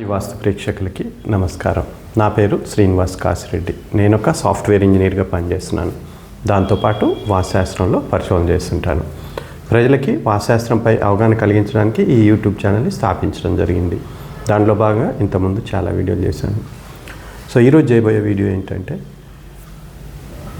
ఈ వాస్తు ప్రేక్షకులకి నమస్కారం. నా పేరు శ్రీనివాస్ కాసిరెడ్డి. నేను ఒక సాఫ్ట్వేర్ ఇంజనీర్గా పనిచేస్తున్నాను. దాంతోపాటు వాస్తుశాస్త్రంలో పరిశోధన చేస్తుంటాను. ప్రజలకి వాస్తుశాస్త్రంపై అవగాహన కలిగించడానికి ఈ యూట్యూబ్ ఛానల్ని స్థాపించడం జరిగింది. దాంట్లో భాగంగా ఇంతకుముందు చాలా వీడియోలు చేశాను. సో ఈరోజు చేయబోయే వీడియో ఏంటంటే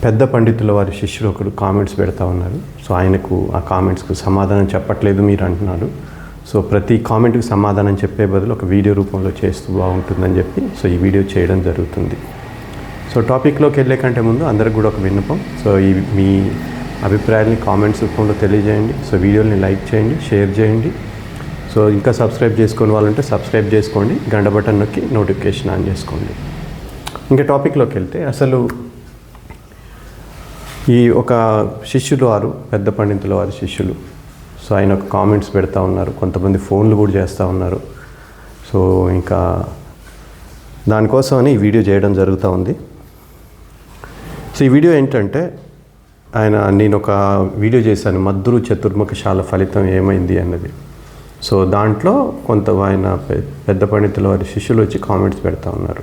పెద్ద పండితుల వారి శిష్యులు ఒకరు కామెంట్స్ పెడతా ఉన్నారు. సో ఆయనకు ఆ కామెంట్స్కు సమాధానం చెప్పట్లేదు మీరు అంటున్నారు. సో ప్రతి కామెంట్కి సమాధానం చెప్పే బదులు ఒక వీడియో రూపంలో చేస్తూ బాగుంటుందని చెప్పి సో ఈ వీడియో చేయడం జరుగుతుంది. సో టాపిక్లోకి వెళ్ళే కంటే ముందు అందరికి కూడా ఒక విన్నపం. సో ఈ మీ అభిప్రాయాల్ని కామెంట్స్ రూపంలో తెలియజేయండి. సో వీడియోని లైక్ చేయండి షేర్ చేయండి. సో ఇంకా సబ్స్క్రైబ్ చేసుకుని వాళ్ళంటే సబ్స్క్రైబ్ చేసుకోండి. గంట బటన్ నొక్కి నోటిఫికేషన్ ఆన్ చేసుకోండి. ఇంకా టాపిక్లోకి వెళ్తే అసలు ఈ ఒక శిష్యులు వారు పెద్ద పండితుల వారి శిష్యులు సో ఆయన ఒక కామెంట్స్ పెడతా ఉన్నారు. కొంతమంది ఫోన్లు కూడా చేస్తూ ఉన్నారు. సో ఇంకా దానికోసమని ఈ వీడియో చేయడం జరుగుతూ ఉంది. సో ఈ వీడియో ఏంటంటే ఆయన నేను ఒక వీడియో చేశాను. మద్దురు చతుర్ముఖశాల ఫలితం ఏమైంది అన్నది. సో దాంట్లో కొంత ఆయన పెద్ద పండితుల వారి శిష్యులు వచ్చి కామెంట్స్ పెడతా ఉన్నారు.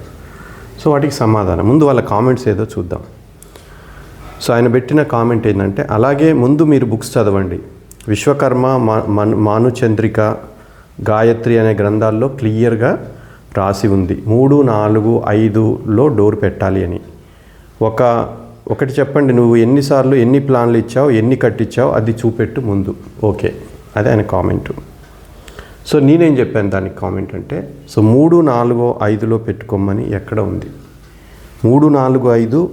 సో వాటికి సమాధానం. ముందు వాళ్ళ కామెంట్స్ ఏదో చూద్దాం. సో ఆయన పెట్టిన కామెంట్ ఏంటంటే అలాగే ముందు మీరు బుక్స్ చదవండి. విశ్వకర్మ మా మన్- మానుచంద్రిక గాయత్రి అనే గ్రంథాల్లో క్లియర్గా రాసి ఉంది. మూడు నాలుగు ఐదులో డోర్ పెట్టాలి అని. ఒక ఒకటి చెప్పండి నువ్వు ఎన్నిసార్లు ఎన్ని ప్లాన్లు ఇచ్చావు ఎన్ని కట్టించావు అది చూపెట్టు ముందు. ఓకే. అదే ఆయన కామెంట్. సో నేనేం చెప్పాను దానికి కామెంట్ అంటే సో మూడు నాలుగో ఐదులో పెట్టుకోమని ఎక్కడ ఉంది? మూడు నాలుగు ఐదు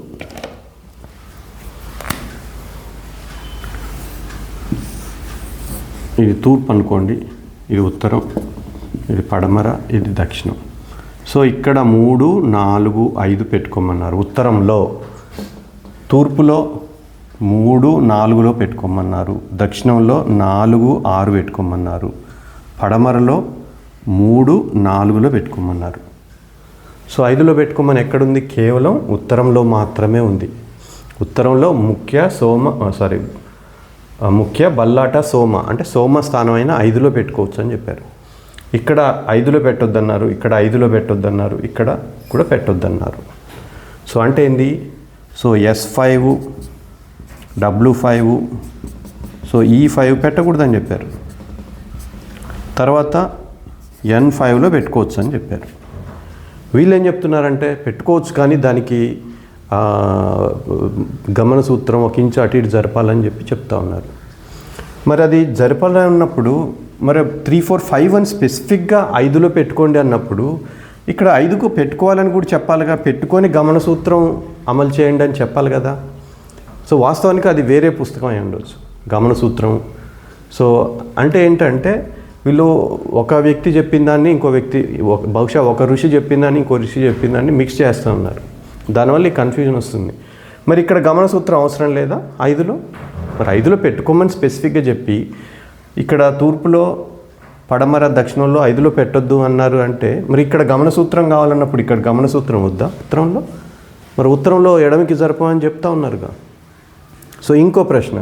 ఇది తూర్పు అనుకోండి ఇది ఉత్తరం ఇది పడమర ఇది దక్షిణం. సో ఇక్కడ మూడు నాలుగు ఐదు పెట్టుకోమన్నారు. ఉత్తరంలో తూర్పులో మూడు నాలుగులో పెట్టుకోమన్నారు. దక్షిణంలో నాలుగు ఆరు పెట్టుకోమన్నారు. పడమరలో మూడు నాలుగులో పెట్టుకోమన్నారు. సో ఐదులో పెట్టుకోమని ఎక్కడుంది? కేవలం ఉత్తరంలో మాత్రమే ఉంది. ఉత్తరంలో ముఖ్య సోమ సారీ ముఖ్య బల్లాట సోమ. అంటే సోమ స్థానం అయినా ఐదులో పెట్టుకోవచ్చు అని చెప్పారు. ఇక్కడ ఐదులో పెట్టొద్దన్నారు ఇక్కడ ఐదులో పెట్టొద్దన్నారు ఇక్కడ కూడా పెట్టొద్దన్నారు. సో అంటే ఏంది? So S five W five so ఈ ఫైవ్ పెట్టకూడదని చెప్పారు. తర్వాత ఎన్ ఫైవ్లో పెట్టుకోవచ్చు అని చెప్పారు. వీళ్ళు ఏం చెప్తున్నారంటే పెట్టుకోవచ్చు కానీ దానికి గమన సూత్రం ఒక ఇంచు అటు ఇటు జరపాలని చెప్పి చెప్తా ఉన్నారు. మరి అది జరపాలని ఉన్నప్పుడు మరి త్రీ ఫోర్ ఫైవ్ అని స్పెసిఫిక్గా ఐదులో పెట్టుకోండి అన్నప్పుడు ఇక్కడ ఐదుకు పెట్టుకోవాలని కూడా చెప్పాలిగా పెట్టుకొని గమన సూత్రం అమలు చేయండి అని చెప్పాలి కదా. సో వాస్తవానికి అది వేరే పుస్తకం అయి ఉండొచ్చు గమన సూత్రం. సో అంటే ఏంటంటే వీళ్ళు ఒక వ్యక్తి చెప్పిన దాన్ని ఇంకో వ్యక్తి ఒక బహుశా ఒక ఋషి చెప్పిన దాన్ని ఇంకో ఋషి చెప్పిన దాన్ని మిక్స్ చేస్తూ ఉన్నారు. దానివల్ల ఈ కన్ఫ్యూజన్ వస్తుంది. మరి ఇక్కడ గమన సూత్రం అవసరం లేదా? ఐదులో? మరి ఐదులో పెట్టుకోమని స్పెసిఫిక్గా చెప్పి ఇక్కడ తూర్పులో పడమర దక్షిణంలో ఐదులో పెట్టొద్దు అన్నారు అంటే మరి ఇక్కడ గమన సూత్రం కావాలన్నప్పుడు ఇక్కడ గమన సూత్రం వద్దా? ఉత్తరంలో? మరి ఉత్తరంలో ఎడమికి జరపమని చెప్తా ఉన్నారుగా. సో ఇంకో ప్రశ్న.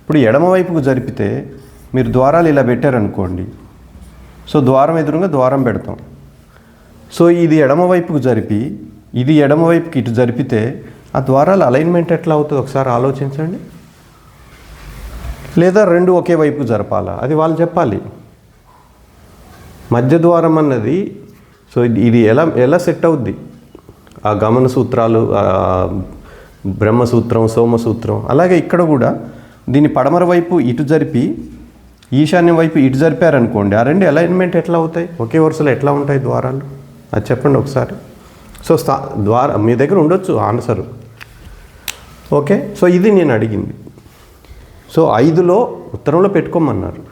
ఇప్పుడు ఎడమ వైపుకు జరిపితే మీరు ద్వారాలు ఇలా పెట్టారనుకోండి. సో ద్వారం ఎదురుగా ద్వారం పెడతాం. సో ఇది ఎడమ వైపుకు జరిపి ఇది ఎడమవైపుకి ఇటు జరిపితే ఆ ద్వారాల అలైన్మెంట్ ఎట్లా అవుతుంది? ఒకసారి ఆలోచించండి. లేదా రెండు ఒకే వైపు జరపాలా? అది వాళ్ళు చెప్పాలి. మధ్య ద్వారం అన్నది సో ఇది- ఇది ఎలా ఎలా సెట్ అవుద్ది? ఆ గమన సూత్రాలు బ్రహ్మసూత్రం సోమసూత్రం అలాగే ఇక్కడ కూడా దీన్ని పడమర వైపు ఇటు జరిపి ఈశాన్యం వైపు ఇటు జరిపారనుకోండి ఆ రెండు అలైన్మెంట్ ఎట్లా అవుతాయి? ఒకే వరుసలో ఎట్లా ఉంటాయి ద్వారాలు? అది చెప్పండి ఒకసారి. సో స్థా ద్వారా మీ దగ్గర ఉండొచ్చు ఆన్సరు. ఓకే? సో ఇది నేను అడిగింది. సో ఐదులో ఉత్తరంలో పెట్టుకోమన్నారు.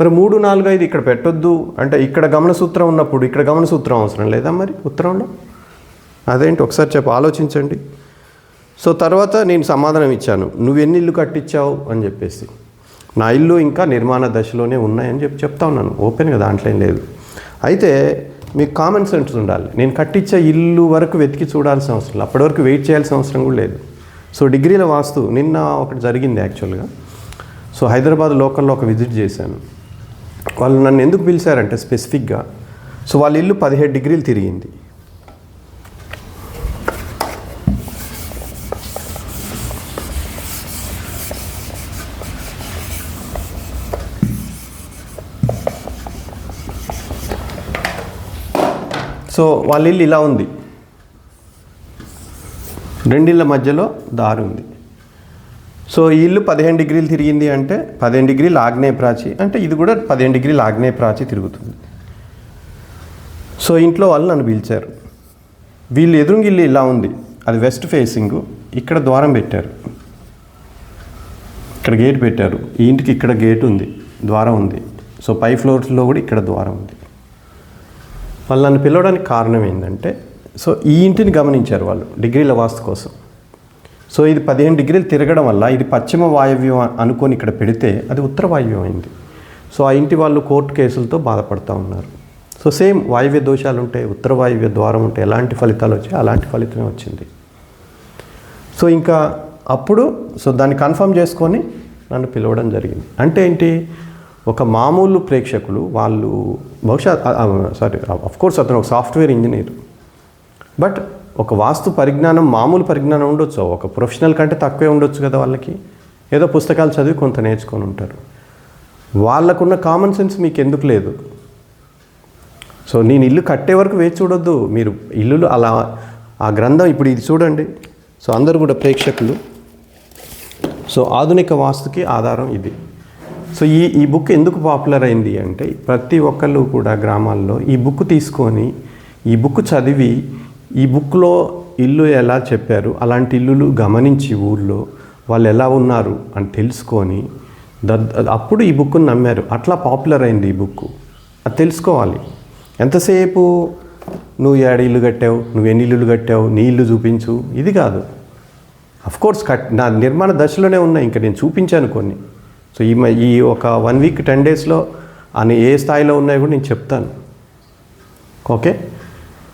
మరి మూడు నాలుగు ఐదు ఇక్కడ పెట్టొద్దు. అంటే ఇక్కడ గమన సూత్రం ఉన్నప్పుడు ఇక్కడ గమన సూత్రం అవసరం లేదా మరి ఉత్తరంలో? అదేంటి? ఒకసారి చెప్ప ఆలోచించండి. సో తర్వాత నేను సమాధానం ఇచ్చాను. నువ్వు ఎన్ని ఇల్లు కట్టించావు అని చెప్పేసి. నా ఇల్లు ఇంకా నిర్మాణ దశలోనే ఉన్నాయని చెప్పి చెప్తా ఉన్నాను. ఓపెన్గా దాంట్లో ఏం లేదు. అయితే మీకు కామన్ సెన్స్ ఉండాలి. నేను కట్టించే ఇల్లు వరకు వెతికి చూడాల్సిన అవసరం లేదు. అప్పటి వరకు వెయిట్ చేయాల్సిన అవసరం కూడా లేదు. సో డిగ్రీల వాస్తు నిన్న ఒకటి జరిగింది యాక్చువల్గా సో హైదరాబాద్ లోకల్లో ఒక విజిట్ చేశాను. వాళ్ళు నన్ను ఎందుకు పిలిచారంటే స్పెసిఫిక్గా సో వాళ్ళ ఇల్లు పదిహేడు డిగ్రీలు తిరిగింది. సో వాళ్ళ ఇల్లు ఇలా ఉంది. రెండిళ్ళ మధ్యలో దారి ఉంది. సో ఈ ఇల్లు పదిహేను డిగ్రీలు తిరిగింది అంటే పదిహేను డిగ్రీలు ఆగ్నేయ ప్రాచి అంటే ఇది కూడా పదిహేను డిగ్రీలు ఆగ్నేయ ప్రాచి తిరుగుతుంది. సో ఇంట్లో వాళ్ళు నన్ను పిలిచారు. వీళ్ళు ఎదురుంగిల్లు ఇలా ఉంది. అది వెస్ట్ ఫేసింగ్ ఇక్కడ ద్వారం పెట్టారు. ఇక్కడ గేట్ పెట్టారు. ఈ ఇంటికి ఇక్కడ గేట్ ఉంది ద్వారం ఉంది. సో పై ఫ్లోర్స్లో కూడా ఇక్కడ ద్వారం ఉంది. వాళ్ళు నన్ను పిలవడానికి కారణం ఏంటంటే సో ఈ ఇంటిని గమనించారు వాళ్ళు డిగ్రీల వాస్తు కోసం. సో ఇది పదిహేను డిగ్రీలు తిరగడం వల్ల ఇది పశ్చిమ వాయవ్యం అనుకొని ఇక్కడ పెడితే అది ఉత్తర వాయవ్యం అయింది. సో ఆ ఇంటి వాళ్ళు కోర్టు కేసులతో బాధపడుతూ ఉన్నారు. సో సేమ్ వాయువ్య దోషాలు ఉంటాయి ఉత్తర వాయువ్య ద్వారం ఉంటే ఎలాంటి ఫలితాలు వచ్చాయి? అలాంటి ఫలితమే వచ్చింది. సో ఇంకా అప్పుడు సో దాన్ని కన్ఫర్మ్ చేసుకొని నన్ను పిలవడం జరిగింది. అంటే ఏంటి? ఒక మామూలు ప్రేక్షకులు వాళ్ళు బహుశా సారీ కోర్స్ అతను ఒక సాఫ్ట్వేర్ ఇంజనీర్. బట్ ఒక వాస్తు పరిజ్ఞానం మామూలు పరిజ్ఞానం ఉండొచ్చు. ఒక ప్రొఫెషనల్ కంటే తక్కువే ఉండొచ్చు కదా వాళ్ళకి. ఏదో పుస్తకాలు చదివి కొంత నేర్చుకొని ఉంటారు. వాళ్ళకున్న కామన్ సెన్స్ మీకు ఎందుకు లేదు? సో నేను ఇల్లు కట్టే వరకు వేచి చూడొద్దు. మీరు ఇల్లులు అలా ఆ గ్రంథం ఇప్పుడు ఇది చూడండి. సో అందరూ కూడా ప్రేక్షకులు. సో ఆధునిక వాస్తుకి ఆధారం ఇది. సో ఈ ఈ బుక్ ఎందుకు పాపులర్ అయింది అంటే ప్రతి ఒక్కళ్ళు కూడా గ్రామాల్లో ఈ బుక్ తీసుకొని ఈ బుక్ చదివి ఈ బుక్లో ఇల్లు ఎలా చెప్పారు అలాంటి ఇల్లులు గమనించి ఊళ్ళో వాళ్ళు ఎలా ఉన్నారు అని తెలుసుకొని దద్ అప్పుడు ఈ బుక్ను నమ్మారు. అట్లా పాపులర్ అయింది ఈ బుక్ అది తెలుసుకోవాలి. ఎంతసేపు నువ్వు ఏడు ఇల్లు కట్టావు నువ్వు ఎన్ని ఇల్లులు కట్టావు నీ ఇల్లు చూపించు. ఇది కాదు. అఫ్కోర్స్ కట్ నా నిర్మాణ దశలోనే ఉన్నాయి. ఇంకా నేను చూపించాను కొన్ని. సో ఈ మ- ఈ ఒక వన్ వీక్ టెన్ డేస్లో అని ఏ స్థాయిలో ఉన్నాయో కూడా నేను చెప్తాను. ఓకే?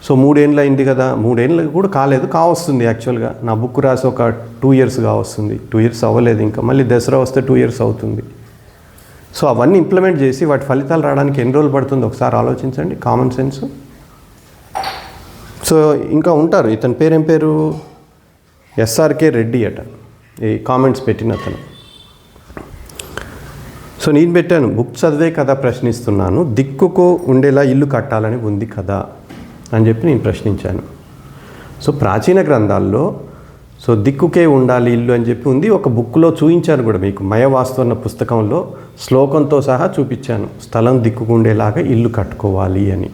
సో మూడేళ్ళు అయింది కదా మూడేళ్ళు కూడా కాలేదు కావస్తుంది యాక్చువల్గా నా బుక్ రాసి ఒక టూ ఇయర్స్ కావస్తుంది. టూ ఇయర్స్ అవ్వలేదు ఇంకా. మళ్ళీ దసరా వస్తే టూ ఇయర్స్ అవుతుంది. సో అవన్నీ ఇంప్లిమెంట్ చేసి వాటి ఫలితాలు రావడానికి ఎన్ని రోజులు పడుతుంది? ఒకసారి ఆలోచించండి. కామన్ సెన్స్ సో ఇంకా ఉంటారు. ఇతని పేరు ఏం పేరు? ఎస్ఆర్కే రెడ్డి అట. ఈ కామెంట్స్ పెట్టిన అతను. సో నేను పెట్టాను. బుక్ చదివే కదా ప్రశ్నిస్తున్నాను. దిక్కుకు ఉండేలా ఇల్లు కట్టాలని ఉంది కదా అని చెప్పి నేను ప్రశ్నించాను. సో ప్రాచీన గ్రంథాల్లో సో దిక్కుకే ఉండాలి ఇల్లు అని చెప్పి ఉంది. ఒక బుక్లో చూపించాను కూడా మీకు. మయవాస్తు అన్న పుస్తకంలో శ్లోకంతో సహా చూపించాను. స్థలం దిక్కుకు ఉండేలాగా ఇల్లు కట్టుకోవాలి అని.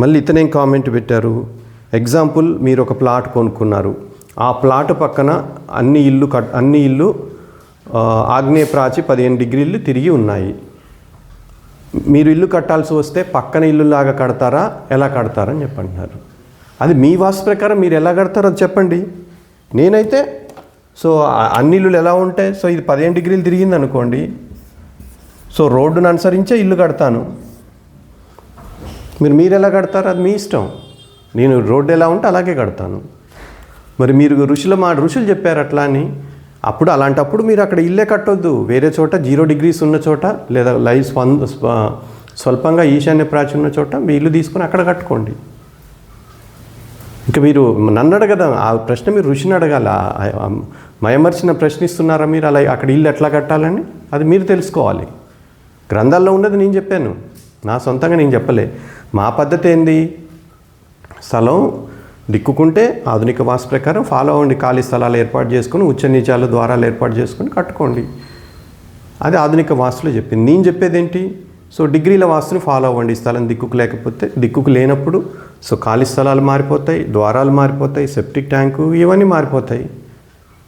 మళ్ళీ ఇతనేం కామెంట్ పెట్టారు? ఎగ్జాంపుల్ మీరు ఒక ప్లాట్ కొనుక్కున్నారు. ఆ ప్లాట్ పక్కన అన్ని ఇల్లు కట్ అన్ని ఇల్లు ఆగ్నేయ ప్రాచి పదిహేను డిగ్రీలు తిరిగి ఉన్నాయి. మీరు ఇల్లు కట్టాల్సి వస్తే పక్కన ఇల్లులాగా కడతారా? ఎలా కడతారని చెప్పంటున్నారు. అది మీ వాస్తు ప్రకారం మీరు ఎలా కడతారో అది చెప్పండి. నేనైతే సో అన్ని ఇల్లులు ఎలా ఉంటాయి? సో ఇది పదిహేను డిగ్రీలు తిరిగింది అనుకోండి. సో రోడ్డును అనుసరించే ఇల్లు కడతాను. మీరు మీరు ఎలా కడతారు? అది మీ ఇష్టం. నేను రోడ్డు ఎలా ఉంటే అలాగే కడతాను. మరి మీరు ఋషుల మా ఋషులు చెప్పారు అట్లా అని. అప్పుడు అలాంటప్పుడు మీరు అక్కడ ఇల్లే కట్టొద్దు. వేరే చోట జీరో డిగ్రీస్ ఉన్న చోట లేదా లైవ్ స్పం స్వల్పంగా ఈశాన్య ప్రాచి ఉన్న చోట మీ ఇల్లు తీసుకొని అక్కడ కట్టుకోండి. ఇంకా మీరు నన్ను అడగదా? ఆ ప్రశ్న మీరు ఋషిని అడగాల? మయమర్చిన ప్రశ్నిస్తున్నారా మీరు? అలా అక్కడ ఇల్లు ఎట్లా కట్టాలని? అది మీరు తెలుసుకోవాలి. గ్రంథాల్లో ఉన్నది నేను చెప్పాను. నా సొంతంగా నేను చెప్పలే. మా పద్ధతి ఏంది? స్థలం దిక్కుకుంటే ఆధునిక వాస్తు ప్రకారం ఫాలో అవ్వండి. ఖాళీ స్థలాలు ఏర్పాటు చేసుకుని ఉచ్చ నీచాలు ద్వారాలు ఏర్పాటు చేసుకుని కట్టుకోండి. అది ఆధునిక వాస్తులో చెప్పింది. నేను చెప్పేది ఏంటి సో డిగ్రీల వాస్తుని ఫాలో అవ్వండి. స్థలం దిక్కుకు లేకపోతే దిక్కుకు లేనప్పుడు సో ఖాళీ స్థలాలు మారిపోతాయి ద్వారాలు మారిపోతాయి సెప్టిక్ ట్యాంకు ఇవన్నీ మారిపోతాయి.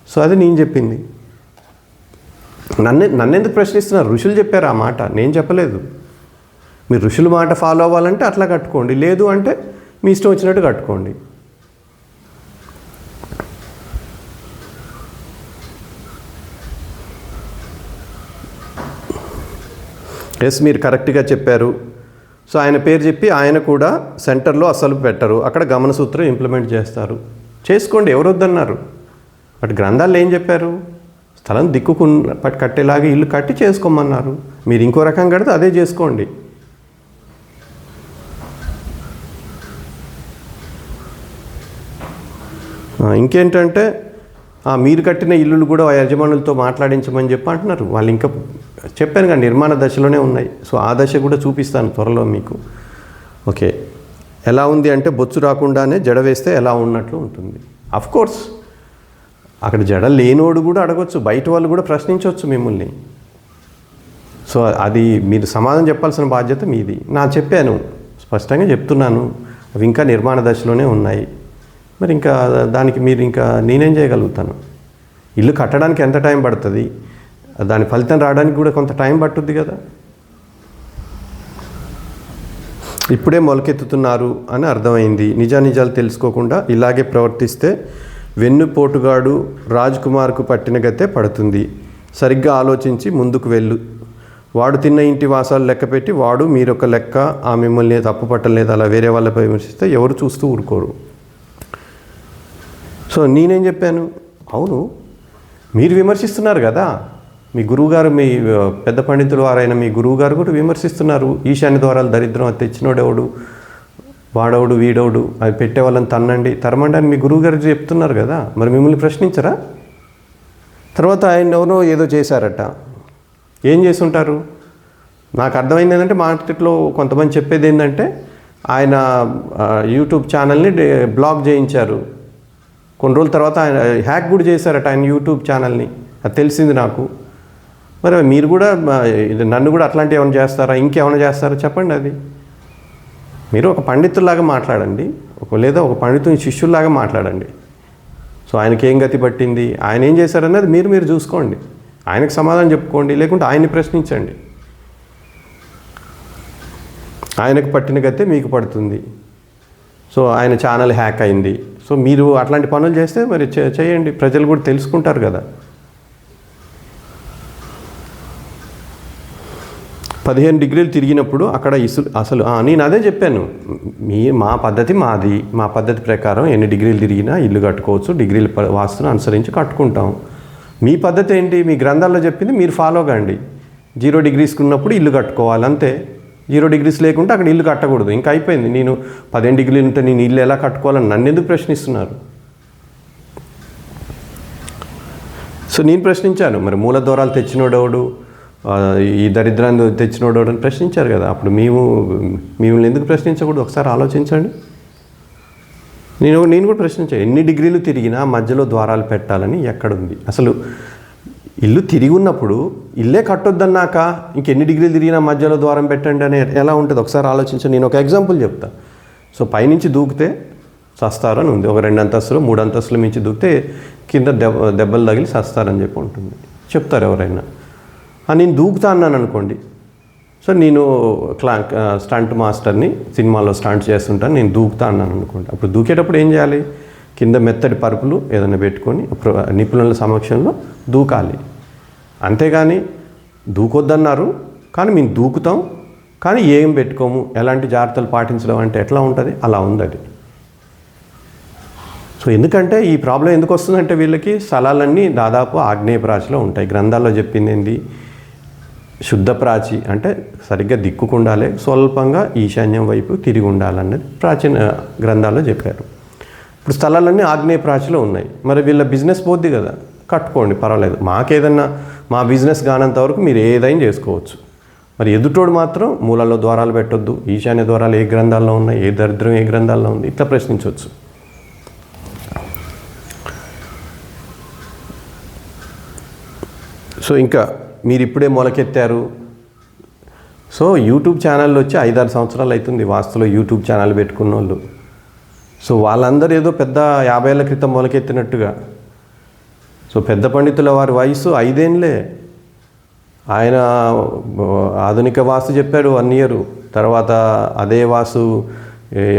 సో అది నేను చెప్పింది. నన్ను నన్నెందుకు ప్రశ్నిస్తున్నారు? ఋషులు చెప్పారు ఆ మాట. నేను చెప్పలేదు. మీరు ఋషుల మాట ఫాలో అవ్వాలంటే అట్లా కట్టుకోండి. లేదు అంటే మీ ఇష్టం వచ్చినట్టు కట్టుకోండి. ఎస్ మీరు కరెక్ట్గా చెప్పారు. సో ఆయన పేరు చెప్పి ఆయన కూడా సెంటర్లో అసలు పెట్టరు. అక్కడ గమన సూత్రం ఇంప్లిమెంట్ చేస్తారు. చేసుకోండి ఎవరొద్దన్నారు. బట్ గ్రంథాలు ఏం చెప్పారు? స్థలం దిక్కుకు కట్టేలాగా ఇల్లు కట్టి చేసుకోమన్నారు. మీరు ఇంకో రకం కడితే అదే చేసుకోండి. ఇంకేంటంటే మీరు కట్టిన ఇల్లులు కూడా యజమానులతో మాట్లాడించమని చెప్పి అంటున్నారు. వాళ్ళు ఇంకా చెప్పాను కానీ నిర్మాణ దశలోనే ఉన్నాయి. సో ఆ దశ కూడా చూపిస్తాను త్వరలో మీకు. ఓకే. ఎలా ఉంది అంటే బొచ్చు రాకుండానే జడ వేస్తే ఎలా ఉన్నట్లు ఉంటుంది. అఫ్ కోర్స్ అక్కడ జడ లేనోడు కూడా అడగొచ్చు బయట వాళ్ళు కూడా ప్రశ్నించవచ్చు మిమ్మల్ని. సో అది మీరు సమాధానం చెప్పాల్సిన బాధ్యత మీది. నా చెప్పాను స్పష్టంగా చెప్తున్నాను. అవి ఇంకా నిర్మాణ దశలోనే ఉన్నాయి. మరి ఇంకా దానికి మీరు ఇంకా నేనేం చేయగలుగుతాను? ఇల్లు కట్టడానికి ఎంత టైం పడుతుంది? దాని ఫలితం రావడానికి కూడా కొంత టైం పట్టుద్ది కదా. ఇప్పుడే మొలకెత్తుతున్నారు అని అర్థమైంది. నిజానిజాలు తెలుసుకోకుండా ఇలాగే ప్రవర్తిస్తే వెన్నుపోటుగాడు రాజ్ కుమార్కు పట్టిన గతే పడుతుంది. సరిగ్గా ఆలోచించి ముందుకు వెళ్ళు. వాడు తిన్న ఇంటి వాసాలు లెక్క పెట్టి వాడు మీరొక లెక్క ఆ మిమ్మల్ని తప్పు పట్టలేదు అలా వేరే వాళ్ళపై విమర్శిస్తే ఎవరు చూస్తూ ఊరుకోరు. సో నేనేం చెప్పాను? అవును మీరు విమర్శిస్తున్నారు కదా. మీ గురువుగారు మీ పెద్ద పండితులు వారైన మీ గురువుగారు కూడా విమర్శిస్తున్నారు. ఈశాన్య ద్వారాలు దరిద్రం అది తెచ్చినోడెవడు? వాడవుడు? వీడవుడు? అవి పెట్టే వాళ్ళని తన్నండి. తరమండి అని మీ గురువుగారు చెప్తున్నారు కదా. మరి మిమ్మల్ని ప్రశ్నించరా? తర్వాత ఆయన ఎవరో ఏదో చేశారట. ఏం చేసుంటారు నాకు అర్థమైంది ఏంటంటే మార్కెట్లో కొంతమంది చెప్పేది ఏంటంటే ఆయన యూట్యూబ్ ఛానల్ని డే- బ్లాక్ చేయించారు. కొన్ని రోజుల తర్వాత ఆయన హ్యాక్ కూడా చేశారట ఆయన యూట్యూబ్ ఛానల్ని. అది తెలిసింది నాకు. మరి మీరు కూడా ఇది నన్ను కూడా అట్లాంటివి ఏమైనా చేస్తారా? ఇంకేమైనా చేస్తారా? చెప్పండి అది. మీరు ఒక పండితుల్లాగా మాట్లాడండి. ఒక లేదా ఒక పండితుని శిష్యుల్లాగా మాట్లాడండి. సో ఆయనకి ఏం గతి పట్టింది? ఆయన ఏం చేశారన్నది మీరు మీరు చూసుకోండి. ఆయనకు సమాధానం చెప్పుకోండి. లేకుంటే ఆయన్ని ప్రశ్నించండి. ఆయనకు పట్టిన గతే మీకు పడుతుంది. సో ఆయన ఛానల్ హ్యాక్ అయింది. సో మీరు అట్లాంటి పనులు చేస్తే మరి చే- చేయండి. ప్రజలు కూడా తెలుసుకుంటారు కదా. పదిహేను డిగ్రీలు తిరిగినప్పుడు అక్కడ ఇసు అసలు నేను అదే చెప్పాను. మీ మా పద్ధతి మాది. మా పద్ధతి ప్రకారం ఎన్ని డిగ్రీలు తిరిగినా ఇల్లు కట్టుకోవచ్చు డిగ్రీల ప- వాస్తును అనుసరించి కట్టుకుంటాం. మీ పద్ధతి ఏంటి? మీ గ్రంథాల్లో చెప్పింది మీరు ఫాలో కండి. జీరో డిగ్రీస్కి ఉన్నప్పుడు ఇల్లు కట్టుకోవాలి అంతే. జీరో డిగ్రీస్ లేకుంటే అక్కడ ఇల్లు కట్టకూడదు. ఇంకా అయిపోయింది. నేను పదిహేను డిగ్రీలు ఉంటే నేను ఇల్లు ఎలా కట్టుకోవాలని నన్ను ఎందుకు ప్రశ్నిస్తున్నారు? సో నేను ప్రశ్నించాను. మరి మూల దూరాలు తెచ్చినోడెవడు? ఈ దరిద్రాన్ని తెచ్చినోడు అని ప్రశ్నించారు కదా. అప్పుడు మేము మిమ్మల్ని ఎందుకు ప్రశ్నించకూడదు? ఒకసారి ఆలోచించండి. నేను నేను కూడా ప్రశ్నించాను ఎన్ని డిగ్రీలు తిరిగినా మధ్యలో ద్వారాలు పెట్టాలని ఎక్కడుంది? అసలు ఇల్లు తిరిగి ఉన్నప్పుడు ఇల్లే కట్టొద్దన్నాక ఇంకెన్ని డిగ్రీలు తిరిగినా మధ్యలో ద్వారం పెట్టండి అని ఎలా ఉంటుంది? ఒకసారి ఆలోచించండి నేను ఒక ఎగ్జాంపుల్ చెప్తా. సో పైనుంచి దూకితే సస్తారని ఉంది. ఒక రెండు అంతస్తులు మూడు అంతస్తులు మించి దూకితే కింద దెబ్బ దెబ్బలు తగిలి సస్తారని చెప్పి ఉంటుంది. చెప్తారు ఎవరైనా. నేను దూకుతా అన్నాను అనుకోండి. సో నేను క్లా స్టంట్ మాస్టర్ని సినిమాలో స్టంట్ చేస్తుంటాను నేను దూకుతా అన్నాను అనుకోండి. అప్పుడు దూకేటప్పుడు ఏం చేయాలి? కింద మెత్తటి పరుపులు ఏదైనా పెట్టుకొని నిపుణుల సమక్షంలో దూకాలి. అంతేగాని దూకొద్దన్నారు కానీ మేము దూకుతాం కానీ ఏం పెట్టుకోము? ఎలాంటి జాగ్రత్తలు పాటించడం అంటే ఎట్లా ఉంటుంది? అలా ఉంది అది. సో ఎందుకంటే ఈ ప్రాబ్లం ఎందుకు వస్తుందంటే వీళ్ళకి స్థలాలన్నీ దాదాపు ఆగ్నేయ ప్రాచిలో ఉంటాయి. గ్రంథాల్లో చెప్పింది ఏంది? శుద్ధ ప్రాచి అంటే సరిగ్గా దిక్కుకుండాలి స్వల్పంగా ఈశాన్యం వైపు తిరిగి ఉండాలన్నది ప్రాచీన గ్రంథాల్లో చెప్పారు. ఇప్పుడు స్థలాలన్నీ ఆగ్నేయ ప్రాచిలో ఉన్నాయి. మరి వీళ్ళ బిజినెస్ పోద్ది కదా. కట్టుకోండి పర్వాలేదు. మాకేదన్నా మా బిజినెస్ కానంత వరకు మీరు ఏదైనా చేసుకోవచ్చు. మరి ఎదుటోడు మాత్రం మూలల్లో ద్వారాలు పెట్టొద్దు. ఈశాన్య ద్వారాలు ఏ గ్రంథాల్లో ఉన్నాయి ఏ దరిద్రం ఏ గ్రంథాల్లో ఉంది ఇట్లా ప్రశ్నించవచ్చు. సో ఇంకా మీరు ఇప్పుడే మొలకెత్తారు. సో యూట్యూబ్ ఛానల్ వచ్చి ఐదారు సంవత్సరాలు అవుతుంది వాస్తులో యూట్యూబ్ ఛానల్ పెట్టుకున్న వాళ్ళు సో వాళ్ళందరూ ఏదో పెద్ద యాభై ఏళ్ళ క్రితం మొలకెత్తినట్టుగా. సో పెద్ద పండితుల వారి వయసు ఐదేళ్ళే ఆయన ఆధునిక వాస్తు చెప్పాడు వన్ ఇయర్. తర్వాత అదే వాస్తు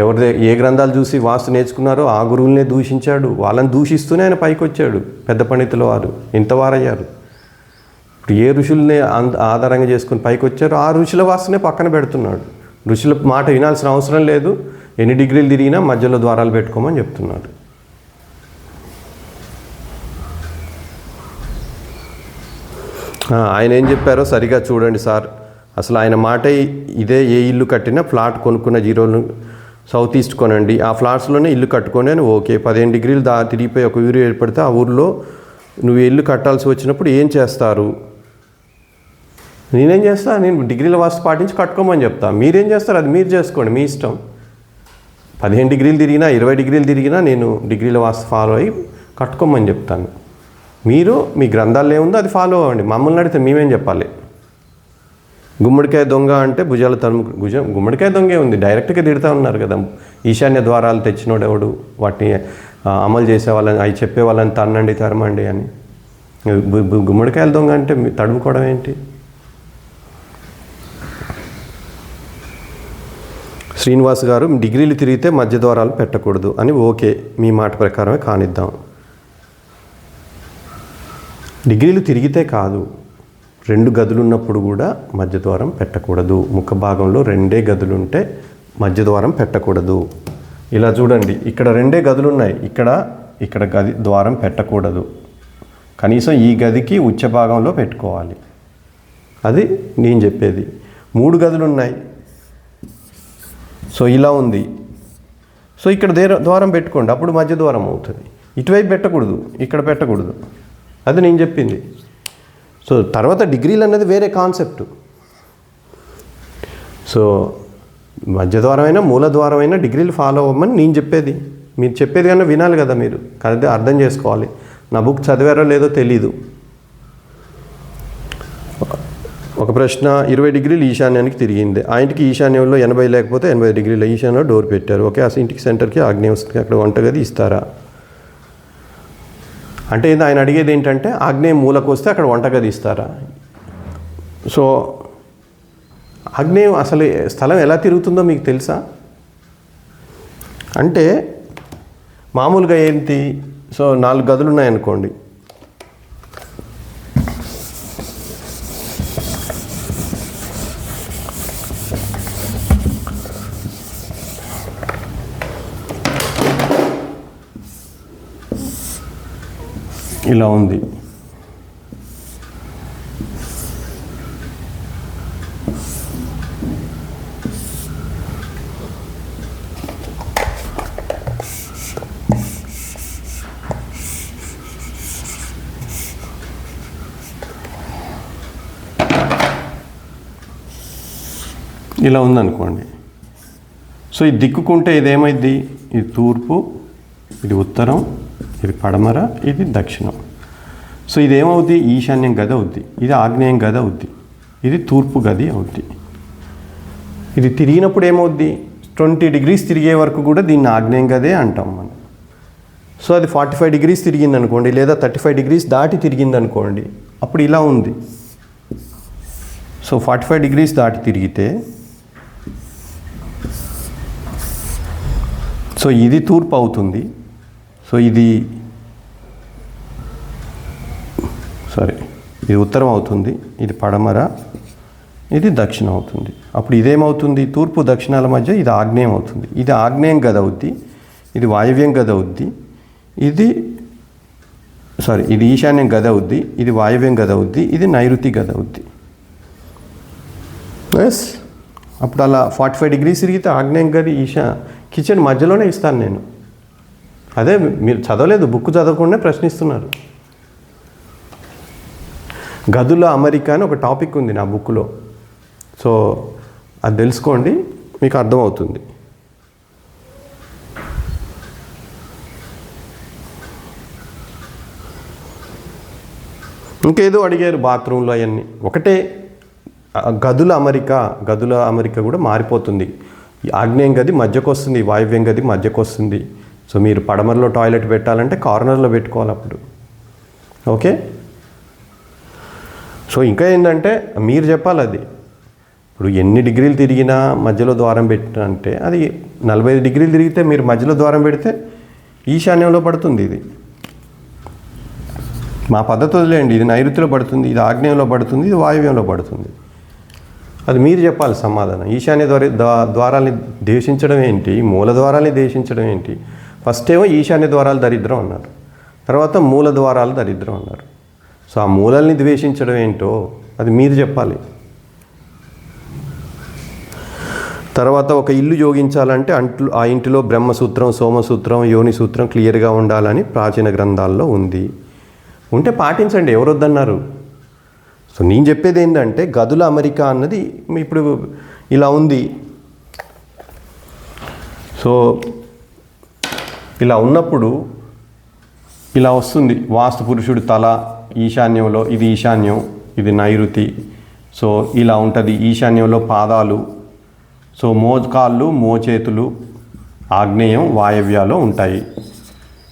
ఎవరిదే ఏ గ్రంథాలు చూసి వాస్తు నేర్చుకున్నారో ఆ గురువులనే దూషించాడు. వాళ్ళని దూషిస్తూనే ఆయన పైకి వచ్చాడు పెద్ద పండితుల వారు. ఇంతవారయ్యారు ఏ ఋషుల్ని అంద- ఆధారంగా చేసుకుని పైకి వచ్చారో ఆ ఋషుల వాసనే పక్కన పెడుతున్నాడు. ఋషుల మాట వినాల్సిన అవసరం లేదు. ఎన్ని డిగ్రీలు తిరిగినా మధ్యలో ద్వారాలు పెట్టుకోమని చెప్తున్నాడు. ఆయన ఏం చెప్పారో సరిగా చూడండి సార్. అసలు ఆయన మాట ఇదే ఏ ఇల్లు కట్టినా ఫ్లాట్ కొనుక్కున్న జీరోలు సౌత్ ఈస్ట్ కొనండి. ఆ ఫ్లాట్స్లోనే ఇల్లు కట్టుకొని అని ఓకే. పదిహేను డిగ్రీలు దా తిరిగిపోయి ఒక ఊరు ఏర్పడితే ఆ ఊరిలో నువ్వు ఇల్లు కట్టాల్సి వచ్చినప్పుడు ఏం చేస్తారు? నేనేం చేస్తా? నేను డిగ్రీల వాస్తు పాటించి కట్టుకోమని చెప్తా. మీరేం చేస్తారు? అది మీరు చేసుకోండి మీ ఇష్టం. పదిహేను డిగ్రీలు తిరిగినా ఇరవై డిగ్రీలు తిరిగినా నేను డిగ్రీల వాస్తు ఫాలో అయ్యి కట్టుకోమని చెప్తాను. మీరు మీ గ్రంథాల్లో ఏముందో అది ఫాలో అవ్వండి. మమ్మల్ని అడిగితే మేమేం చెప్పాలి? గుమ్మడికాయ దొంగ అంటే భుజాల తరుము భుజం గుమ్మడికాయ దొంగే ఉంది. డైరెక్ట్గా తిడుతూ ఉన్నారు కదా. ఈశాన్య ద్వారాలు తెచ్చినోడు ఎవడు? వాటిని అమలు చేసే వాళ్ళని అవి చెప్పే వాళ్ళని తన్నండి తరమండి అని. గుమ్మడికాయల దొంగ అంటే తడుముకోవడం ఏంటి? శ్రీనివాస్ గారు డిగ్రీలు తిరిగితే మధ్య ద్వారాలు పెట్టకూడదు అని ఓకే మీ మాట ప్రకారమే కానిద్దాం. డిగ్రీలు తిరిగితే కాదు రెండు గదులు ఉన్నప్పుడు కూడా మధ్య ద్వారం పెట్టకూడదు. ముఖ భాగంలో రెండే గదులు ఉంటే మధ్య ద్వారం పెట్టకూడదు. ఇలా చూడండి ఇక్కడ రెండే గదులు ఉన్నాయి ఇక్కడ ఇక్కడ గది ద్వారం పెట్టకూడదు. కనీసం ఈ గదికి ఉచ్చ భాగంలో పెట్టుకోవాలి. అది నేను చెప్పేది. మూడు గదులు ఉన్నాయి సో ఇలా ఉంది. సో ఇక్కడ దేర ద్వారం పెట్టుకోండి. అప్పుడు మధ్య ద్వారం అవుతుంది. ఇటువైపు పెట్టకూడదు. ఇక్కడ పెట్టకూడదు. అది నేను చెప్పింది. సో తర్వాత డిగ్రీలు అనేది వేరే కాన్సెప్ట్. సో మధ్య ద్వారమైనా మూల ద్వారమైనా డిగ్రీలు ఫాలో అవ్వమని నేను చెప్పేది. మీరు చెప్పేది కన్నా వినాలి కదా మీరు. అదే అర్థం చేసుకోవాలి. నా బుక్ చదివారో లేదో తెలీదు. ఒక ప్రశ్న ఇరవై డిగ్రీలు ఈశాన్యానికి తిరిగింది. ఆ ఇంటికి ఈశాన్యంలో ఎనభై లేకపోతే ఎనభై డిగ్రీల ఈశాన్యంలో డోర్ పెట్టారు. ఓకే ఆ ఇంటికి సెంటర్కి ఆగ్నేయం వస్తుంది అక్కడ వంటగది ఇస్తారా? అంటే ఆయన అడిగేది ఏంటంటే ఆగ్నేయం మూలకు వస్తే అక్కడ వంటగది ఇస్తారా? సో ఆగ్నేయం అసలు స్థలం ఎలా తిరుగుతుందో మీకు తెలుసా? అంటే మామూలుగా ఏంటి సో నాలుగు గదులు ఉన్నాయనుకోండి. ఇలా ఉంది. ఇలా ఉందనుకోండి. సో ఇది దిక్కుకుంటే ఇదేమైంది ఇది తూర్పు ఇది ఉత్తరం ఇది పడమర ఇది దక్షిణం. సో ఇది ఏమవుద్ది ఈశాన్యం గది అవుద్ది. ఇది ఆగ్నేయం గది అవుద్ది. ఇది తూర్పు గది అవుద్ది. ఇది తిరిగినప్పుడు ఏమవుద్ది? ట్వంటీ డిగ్రీస్ తిరిగే వరకు కూడా దీన్ని ఆగ్నేయం గదే అంటాం మనం. సో అది ఫార్టీ ఫైవ్ డిగ్రీస్ తిరిగింది అనుకోండి లేదా థర్టీ ఫైవ్ డిగ్రీస్ దాటి తిరిగింది అనుకోండి అప్పుడు ఇలా ఉంది. సో ఫార్టీ ఫైవ్ డిగ్రీస్ దాటి తిరిగితే సో ఇది తూర్పు అవుతుంది. సో ఇది సారీ ఇది ఉత్తరం అవుతుంది ఇది పడమర ఇది దక్షిణం అవుతుంది. అప్పుడు ఇదేమవుతుంది? తూర్పు దక్షిణాల మధ్య ఇది ఆగ్నేయం అవుతుంది. ఇది ఆగ్నేయం గద అవుద్ది ఇది వాయవ్యం గద అవుద్ది ఇది సారీ ఇది ఈశాన్యం గద అవుద్ది ఇది వాయవ్యం గద అవుద్ది ఇది నైరుతి గద అవుద్ది ఎస్ అప్పుడు అలా ఫార్టీ ఫైవ్ డిగ్రీస్ తిరిగితే ఆగ్నేయం గది ఈశా కిచెన్ మధ్యలోనే ఇస్తాను నేను. అదే మీరు చదవలేదు బుక్ చదవకుండా ప్రశ్నిస్తున్నారు. గదుల అమెరికా అని ఒక టాపిక్ ఉంది నా బుక్లో. సో అది తెలుసుకోండి మీకు అర్థమవుతుంది. ఇంకేదో అడిగారు బాత్రూంలో అవన్నీ. ఒకటే గదుల అమరిక గదుల అమరిక కూడా మారిపోతుంది. ఆగ్నేయం గది మధ్యకు వస్తుంది వాయువ్యం గది మధ్యకు వస్తుంది సో మీరు పడమరలో టాయిలెట్ పెట్టాలంటే కార్నర్లో పెట్టుకోవాలి అప్పుడు. ఓకే? సో ఇంకా ఏంటంటే మీరు చెప్పాలి అది. ఇప్పుడు ఎన్ని డిగ్రీలు తిరిగినా మధ్యలో ద్వారం పెట్టినంటే అది నలభై ఐదు డిగ్రీలు తిరిగితే మీరు మధ్యలో ద్వారం పెడితే ఈశాన్యంలో పడుతుంది ఇది. మా పద్ధతి వదిలేయండి. ఇది నైరుతిలో పడుతుంది ఇది ఆగ్నేయంలో పడుతుంది ఇది వాయువ్యంలో పడుతుంది. అది మీరు చెప్పాలి సమాధానం. ఈశాన్య ద్వార ద్వారాల్ని దేశించడం ఏంటి? మూల ద్వారాల్ని దేశించడం ఏంటి? ఫస్ట్ ఏమో ఈశాన్య ద్వారాలు దరిద్రం అన్నారు. తర్వాత మూల ద్వారాలు దరిద్రం అన్నారు. సో ఆ మూలల్ని ద్వేషించడం ఏంటో అది మీరు చెప్పాలి. తర్వాత ఒక ఇల్లు యోగించాలంటే అంట్లు ఆ ఇంటిలో బ్రహ్మసూత్రం సోమసూత్రం యోని సూత్రం క్లియర్గా ఉండాలని ప్రాచీన గ్రంథాల్లో ఉంది. ఉంటే పాటించండి ఎవరు వద్దన్నారు సో నేను చెప్పేది ఏంటంటే గదుల అమెరికా అన్నది ఇప్పుడు ఇలా ఉంది. సో ఇలా ఉన్నప్పుడు ఇలా వస్తుంది. వాస్తు పురుషుడు తల ఈశాన్యంలో ఇది ఈశాన్యం ఇది నైరుతి. సో ఇలా ఉంటుంది. ఈశాన్యంలో పాదాలు. సో మోకాళ్ళు మోచేతులు ఆగ్నేయం వాయవ్యాలో ఉంటాయి.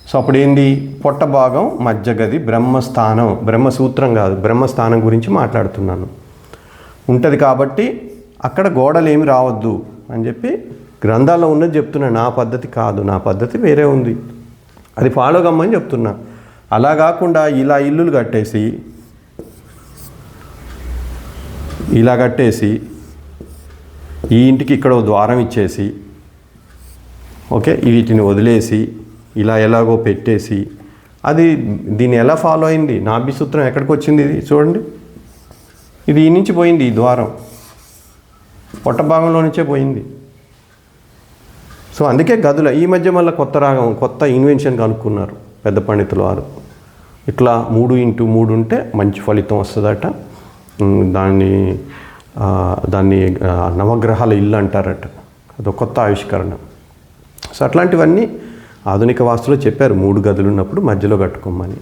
సో అప్పుడు ఏంది పొట్ట భాగం మధ్య గది బ్రహ్మస్థానం. బ్రహ్మసూత్రం కాదు. బ్రహ్మస్థానం గురించి మాట్లాడుతున్నాను. ఉంటుంది కాబట్టి అక్కడ గోడలేమి రావద్దు అని చెప్పి గ్రంథాల్లో ఉన్నది చెప్తున్నా నా పద్ధతి కాదు నా పద్ధతి వేరే ఉంది. అది ఫాలో కమ్మని చెప్తున్నా. అలా కాకుండా ఇలా ఇల్లులు కట్టేసి ఇలా కట్టేసి ఈ ఇంటికి ఇక్కడ ద్వారం ఇచ్చేసి ఓకే వీటిని వదిలేసి ఇలా ఎలాగో పెట్టేసి అది దీన్ని ఎలా ఫాలో అయింది? నాభి సూత్రం ఎక్కడికి వచ్చింది ఇది? చూడండి. ఇది ఈ నుంచి పోయింది ఈ ద్వారం. పొట్ట భాగంలో నుంచే పోయింది. సో అందుకే గదుల ఈ మధ్య మళ్ళీ కొత్త రాగం కొత్త ఇన్వెన్షన్ కనుక్కున్నారు పెద్ద పండితులు వారు. ఇట్లా మూడు ఇంటూ మూడు ఉంటే మంచి ఫలితం వస్తుందట. దాన్ని దాన్ని నవగ్రహాల ఇల్లు అంటారట. అదొక కొత్త ఆవిష్కరణ. సో అట్లాంటివన్నీ ఆధునిక వాస్తులో చెప్పారు మూడు గదులు ఉన్నప్పుడు మధ్యలో కట్టుకోమని.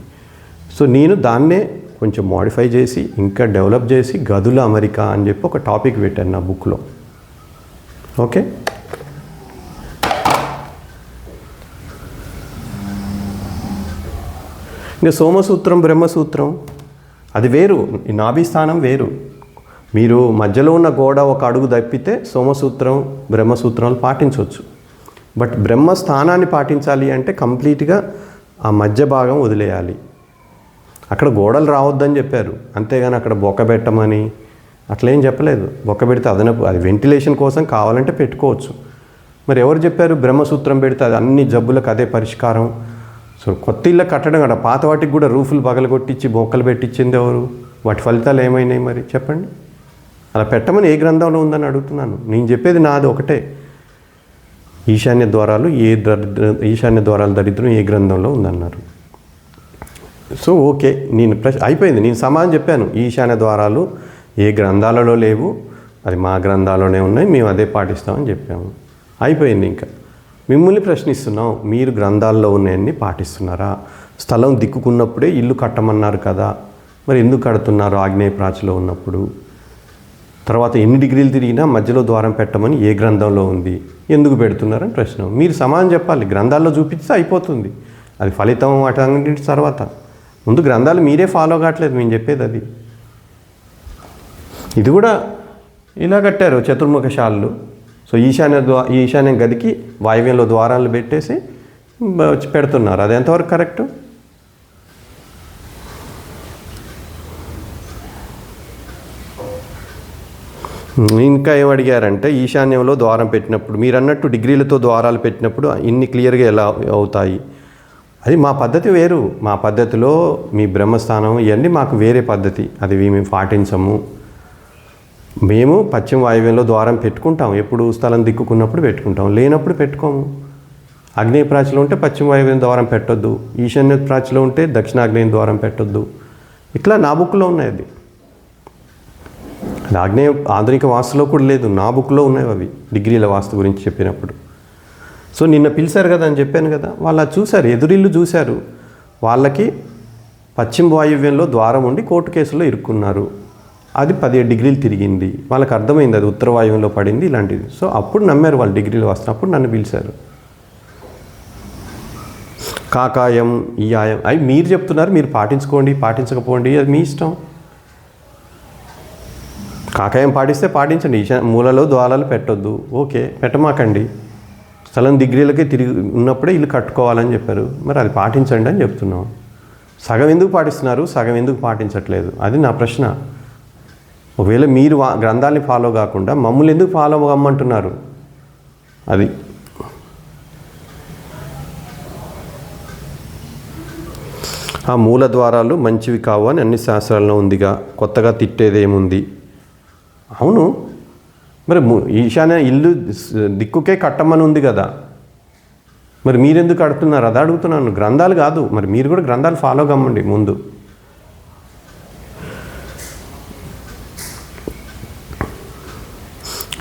సో నేను దాన్నే కొంచెం మోడిఫై చేసి ఇంకా డెవలప్ చేసి గదుల అమెరికా అని చెప్పి ఒక టాపిక్ పెట్టాను నా బుక్లో ఓకే ఇంకా సోమసూత్రం బ్రహ్మసూత్రం అది వేరు. ఈ నాభి స్థానం వేరు. మీరు మధ్యలో ఉన్న గోడ ఒక అడుగు తప్పితే సోమసూత్రం బ్రహ్మసూత్రాలు పాటించవచ్చు. బట్ బ్రహ్మ స్థానాన్ని పాటించాలి అంటే కంప్లీట్గా ఆ మధ్య భాగం వదిలేయాలి. అక్కడ గోడలు రావద్దని చెప్పారు. అంతేగాని అక్కడ బొక్క పెట్టమని అట్లేం చెప్పలేదు. బొక్క పెడితే అదనపు అది వెంటిలేషన్ కోసం కావాలంటే పెట్టుకోవచ్చు. మరి ఎవరు చెప్పారు బ్రహ్మసూత్రం పెడితే అది అన్ని జబ్బులకు అదే పరిష్కారం? సో కొత్త ఇళ్ళ కట్టడం కదా పాత వాటికి కూడా రూఫులు పగలగొట్టించి బొక్కలు పెట్టించింది ఎవరు? వాటి ఫలితాలు ఏమైనాయి మరి? చెప్పండి. అలా పెట్టమని ఏ గ్రంథంలో ఉందని అడుగుతున్నాను. నేను చెప్పేది నాది ఒకటే. ఈశాన్య ద్వారాలు ఏ దరిద్ర ఈశాన్య ద్వారాల దరిద్రం ఏ గ్రంథంలో ఉందన్నారు. సో ఓకే నేను ప్రశ్న అయిపోయింది. నేను సమాధానం చెప్పాను. ఈశాన్య ద్వారాలు ఏ గ్రంథాలలో లేవు. అది మా గ్రంథాలలోనే ఉన్నాయి. మేము అదే పాటిస్తామని చెప్పాము. అయిపోయింది ఇంకా. మిమ్మల్ని ప్రశ్నిస్తున్నాం మీరు గ్రంథాల్లో ఉన్నాయన్ని పాటిస్తున్నారా? స్థలం దిక్కుకున్నప్పుడే ఇల్లు కట్టమన్నారు కదా మరి ఎందుకు కడుతున్నారు ఆగ్నేయ ప్రాచిలో ఉన్నప్పుడు? తర్వాత ఎన్ని డిగ్రీలు తిరిగినా మధ్యలో ద్వారం పెట్టమని ఏ గ్రంథంలో ఉంది? ఎందుకు పెడుతున్నారని ప్రశ్న. మీరు సమానం చెప్పాలి గ్రంథాల్లో చూపిస్తే అయిపోతుంది. అది ఫలితం వాటి తర్వాత. ముందు గ్రంథాలు మీరే ఫాలో కావట్లేదు మేము చెప్పేది అది. ఇది కూడా ఇలా కట్టారు చతుర్ముఖశాలలు. సో ఈశాన్య ద్వా ఈశాన్య గదికి వాయువ్యంలో ద్వారాలు పెట్టేసి వచ్చి పెడుతున్నారు. అది ఎంతవరకు కరెక్ట్? ఇంకా ఏం అడిగారంటే ఈశాన్యంలో ద్వారం పెట్టినప్పుడు మీరు అన్నట్టు డిగ్రీలతో ద్వారాలు పెట్టినప్పుడు ఇన్ని క్లియర్గా ఎలా అవుతాయి? అది మా పద్ధతి వేరు. మా పద్ధతిలో మీ బ్రహ్మస్థానం ఇవన్నీ మాకు వేరే పద్ధతి. అది మేము పాటించము. మేము పశ్చిమ వాయువ్యంలో ద్వారం పెట్టుకుంటాం ఎప్పుడు స్థలం దిక్కుకున్నప్పుడు పెట్టుకుంటాం లేనప్పుడు పెట్టుకోము. ఆగ్నేయ ప్రాచిలో ఉంటే పశ్చిమ వాయువ్యం ద్వారం పెట్టొద్దు. ఈశాన్య ప్రాచిలో ఉంటే దక్షిణాగ్నేయం ద్వారం పెట్టొద్దు. ఇట్లా నా బుక్లో ఉన్నాయి అది అది ఆగ్నేయ ఆధునిక వాస్తులో కూడా లేదు. నా బుక్లో ఉన్నాయి అవి. డిగ్రీల వాస్తు గురించి చెప్పినప్పుడు. సో నిన్న పిలిచారు కదా అని చెప్పాను కదా. వాళ్ళు చూశారు. ఎదురిల్లు చూశారు. వాళ్ళకి పశ్చిమ వాయువ్యంలో ద్వారం ఉండి కోర్టు కేసులో ఇరుక్కున్నారు. అది పదిహేడు డిగ్రీలు తిరిగింది. వాళ్ళకి అర్థమైంది అది ఉత్తరవాయువులో పడింది ఇలాంటిది. సో అప్పుడు నమ్మారు వాళ్ళు డిగ్రీలు వస్తున్నప్పుడు నన్ను పిలిచారు. కాకాయం ఈ ఆయం అవి మీరు చెప్తున్నారు మీరు పాటించుకోండి పాటించకపోండి అది మీ ఇష్టం. కాకాయం పాటిస్తే పాటించండి ఈశా మూలలో ద్వారాలు పెట్టొద్దు. ఓకే పెట్టమాకండి. స్థలం డిగ్రీలకే తిరిగి ఉన్నప్పుడే ఇల్లు కట్టుకోవాలని చెప్పారు. మరి అది పాటించండి అని చెప్తున్నాం. సగం ఎందుకు పాటిస్తున్నారు? సగం ఎందుకు పాటించట్లేదు? అది నా ప్రశ్న. ఒకవేళ మీరు వా- ఫాలో కాకుండా మమ్మల్ని ఎందుకు ఫాలో కమ్మంటున్నారు అది. ఆ మూల ద్వారాలు మంచివి కావు అని అన్ని శాస్త్రాల్లో ఉందిగా. కొత్తగా తిట్టేదేముంది? అవును. మరి ఈశాన్య ఇల్లు దిక్కుకే కట్టమని ఉంది కదా. మరి మీరెందుకు కడుతున్నారు? అది అడుగుతున్నాను. గ్రంథాలు కాదు. మరి మీరు కూడా గ్రంథాలు ఫాలో కమ్మండి ముందు.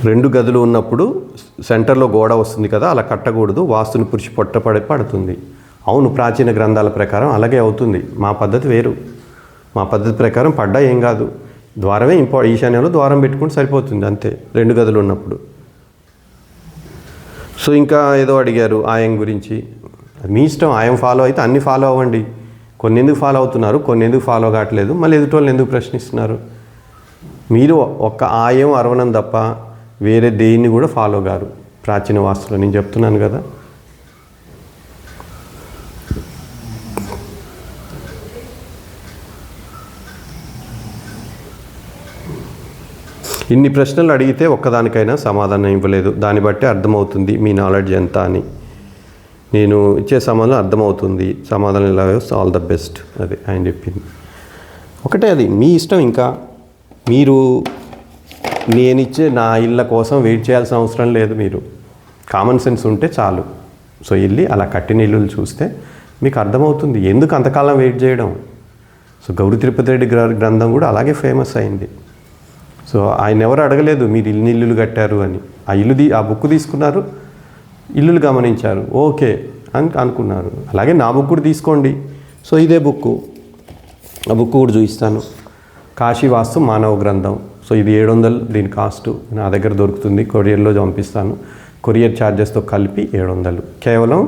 రెండు గదులు ఉన్నప్పుడు సెంటర్లో గోడ వస్తుంది కదా అలా కట్టకూడదు వాస్తుని పురుషి పొట్టపడి పడుతుంది. అవును ప్రాచీన గ్రంథాల ప్రకారం అలాగే అవుతుంది. మా పద్ధతి వేరు. మా పద్ధతి ప్రకారం పడ్డా ఏం కాదు. ద్వారమే ఇంపా ఈశాన్యంలో ద్వారం పెట్టుకుంటే సరిపోతుంది అంతే. రెండు గదులు ఉన్నప్పుడు. సో ఇంకా ఏదో అడిగారు ఆయం గురించి. అది మీ ఇష్టం ఆయం ఫాలో అయితే అన్ని ఫాలో అవ్వండి. కొన్ని ఎందుకు ఫాలో అవుతున్నారు కొన్ని ఎందుకు ఫాలో కావట్లేదు మళ్ళీ ఎదుటి ఎందుకు ప్రశ్నిస్తున్నారు? మీరు ఒక్క ఆయం అరవణం తప్ప వేరే దేన్ని కూడా ఫాలో గారు ప్రాచీన వాస్తులు నేను చెప్తున్నాను కదా. ఇన్ని ప్రశ్నలు అడిగితే ఒక్కదానికైనా సమాధానం ఇవ్వలేదు. దాన్ని బట్టి అర్థమవుతుంది మీ నాలెడ్జ్ ఎంత అని. నేను ఇచ్చే సమాధానం అర్థమవుతుంది. సమాధానం ఇలా ఆల్ ద బెస్ట్ అది ఆయన చెప్పింది. ఒకటే అది మీ ఇష్టం ఇంకా. మీరు నేనిచ్చే నా ఇళ్ళ కోసం వెయిట్ చేయాల్సిన అవసరం లేదు మీరు. కామన్ సెన్స్ ఉంటే చాలు. సో వెళ్ళి అలా కట్టిన ఇల్లులు చూస్తే మీకు అర్థమవుతుంది ఎందుకు అంతకాలం వెయిట్ చేయడం. సో గౌరీ తిరుపతి రెడ్డి గారి గ్రంథం కూడా అలాగే ఫేమస్ అయింది. సో ఆయన ఎవరు అడగలేదు మీరు ఇన్ని ఇల్లులు కట్టారు అని. ఆ ఇల్లు ఆ బుక్ తీసుకున్నారు ఇల్లులు గమనించారు. ఓకే అని అనుకున్నారు. అలాగే నా బుక్ కూడా తీసుకోండి. సో ఇదే బుక్ ఆ బుక్ కూడా చూపిస్తాను. కాశీవాస్తు మానవ గ్రంథం. సో ఇది ఏడు వందలు దీని కాస్ట్ నా దగ్గర దొరుకుతుంది కొరియర్లో పంపిస్తాను. కొరియర్ ఛార్జెస్తో కలిపి ఏడు వందలు కేవలం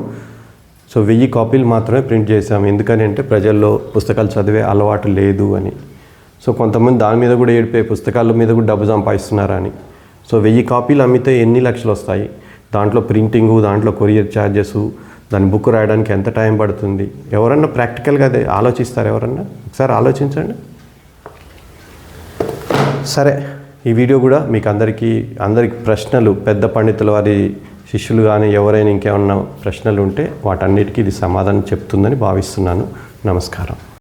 సో వెయ్యి కాపీలు మాత్రమే ప్రింట్ చేసాము ఎందుకని అంటే ప్రజల్లో పుస్తకాలు చదివే అలవాటు లేదు అని. సో కొంతమంది దాని మీద కూడా ఏడిపోయి పుస్తకాల మీద కూడా డబ్బు సంపాదిస్తున్నారని. సో వెయ్యి కాపీలు అమ్మితే ఎన్ని లక్షలు వస్తాయి? దాంట్లో ప్రింటింగు దాంట్లో కొరియర్ ఛార్జెస్ దాని బుక్ రాయడానికి ఎంత టైం పడుతుంది? ఎవరన్నా ప్రాక్టికల్గా అదే ఆలోచిస్తారు ఎవరన్నా? ఒకసారి ఆలోచించండి. సరే ఈ వీడియో కూడా మీకు అందరికీ అందరికి ప్రశ్నలు పెద్ద పండితుల వారి శిష్యులు కానీ ఎవరైనా ఇంకేమన్నా ప్రశ్నలు ఉంటే వాటన్నిటికీ ఇది సమాధానం చెప్తుందని భావిస్తున్నాను. నమస్కారం.